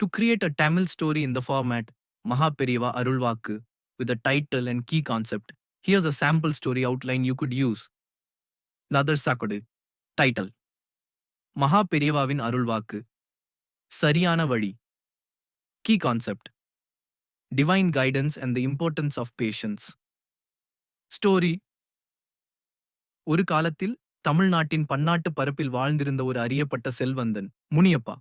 To create a Tamil story in the format Mahaperiva Arulvaku with a title and key concept, here's a sample story outline you could use. Ladar Sakodu. Title மகாபெரியவாவின் அருள்வாக்கு சரியான வழி key concept divine guidance and the importance of patience story ஒரு காலத்தில் தமிழ்நாட்டின் பன்னாட்டு பரப்பில் வாழ்ந்திருந்த ஒரு அறியப்பட்ட செல்வந்தன் முனியப்பா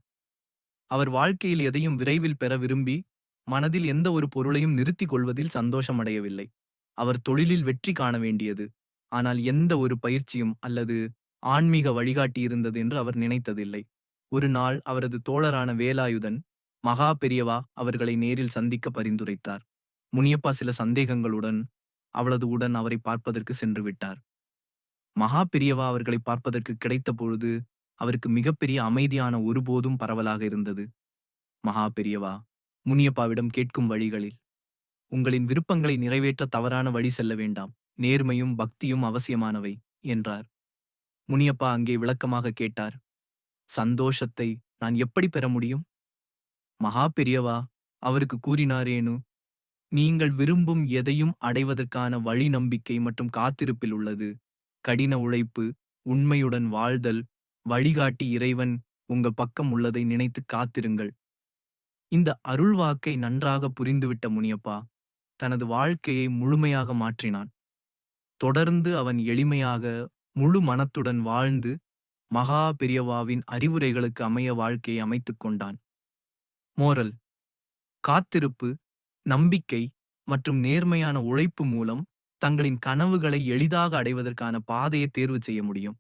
அவர் வாழ்க்கையில் எதையும் விரைவில் பெற விரும்பி மனதில் எந்த ஒரு பொருளையும் நிறுத்திக் கொள்வதில் சந்தோஷமடையவில்லை. அவர் தொழிலில் வெற்றி காண வேண்டியது. ஆனால் எந்த ஒரு பயிற்சியும் அல்லது ஆன்மீக வழிகாட்டி இருந்தது என்று அவர் நினைத்ததில்லை. ஒரு நாள் அவரது தோழரான வேலாயுதன் மகா பெரியவா அவர்களை நேரில் சந்திக்க பரிந்துரைத்தார். முனியப்பா சில சந்தேகங்களுடன் அவளது உடன் அவரை பார்ப்பதற்கு சென்று விட்டார். மகா பெரியவா அவர்களை பார்ப்பதற்கு கிடைத்த பொழுது அவருக்கு மிகப்பெரிய அமைதியான ஒருபோதும் பரவலாக இருந்தது. மகா பெரியவா முனியப்பாவிடம் கேட்கும் வழிகளில். உங்களின் விருப்பங்களை நிறைவேற்ற தவறான வழி செல்ல வேண்டாம். நேர்மையும் பக்தியும் அவசியமானவை என்றார். முனியப்பா அங்கே விளக்கமாக கேட்டார். சந்தோஷத்தை நான் எப்படி பெற முடியும்? மகா பெரியவா அவருக்கு கூறினாரேனு. நீங்கள் விரும்பும் எதையும் அடைவதற்கான வழி நம்பிக்கை மற்றும் காத்திருப்பில் உள்ளது. கடின உழைப்பு உண்மையுடன் வாழ்தல் வழிகாட்டி இறைவன் உங்கள் பக்கம் உள்ளதை நினைத்து காத்திருங்கள். இந்த அருள்வாக்கை நன்றாக புரிந்துவிட்ட முனியப்பா தனது வாழ்க்கையை முழுமையாக மாற்றினான். தொடர்ந்து அவன் எளிமையாக முழு மனத்துடன் வாழ்ந்து மகா பெரியவாவின் அறிவுரைகளுக்கு அமைய வாழ்க்கையை அமைத்துக் கொண்டான். மோரல் காத்திருப்பு நம்பிக்கை மற்றும் நேர்மையான உழைப்பு மூலம் தங்களின் கனவுகளை எளிதாக அடைவதற்கான பாதையை தேர்வு செய்ய முடியும்.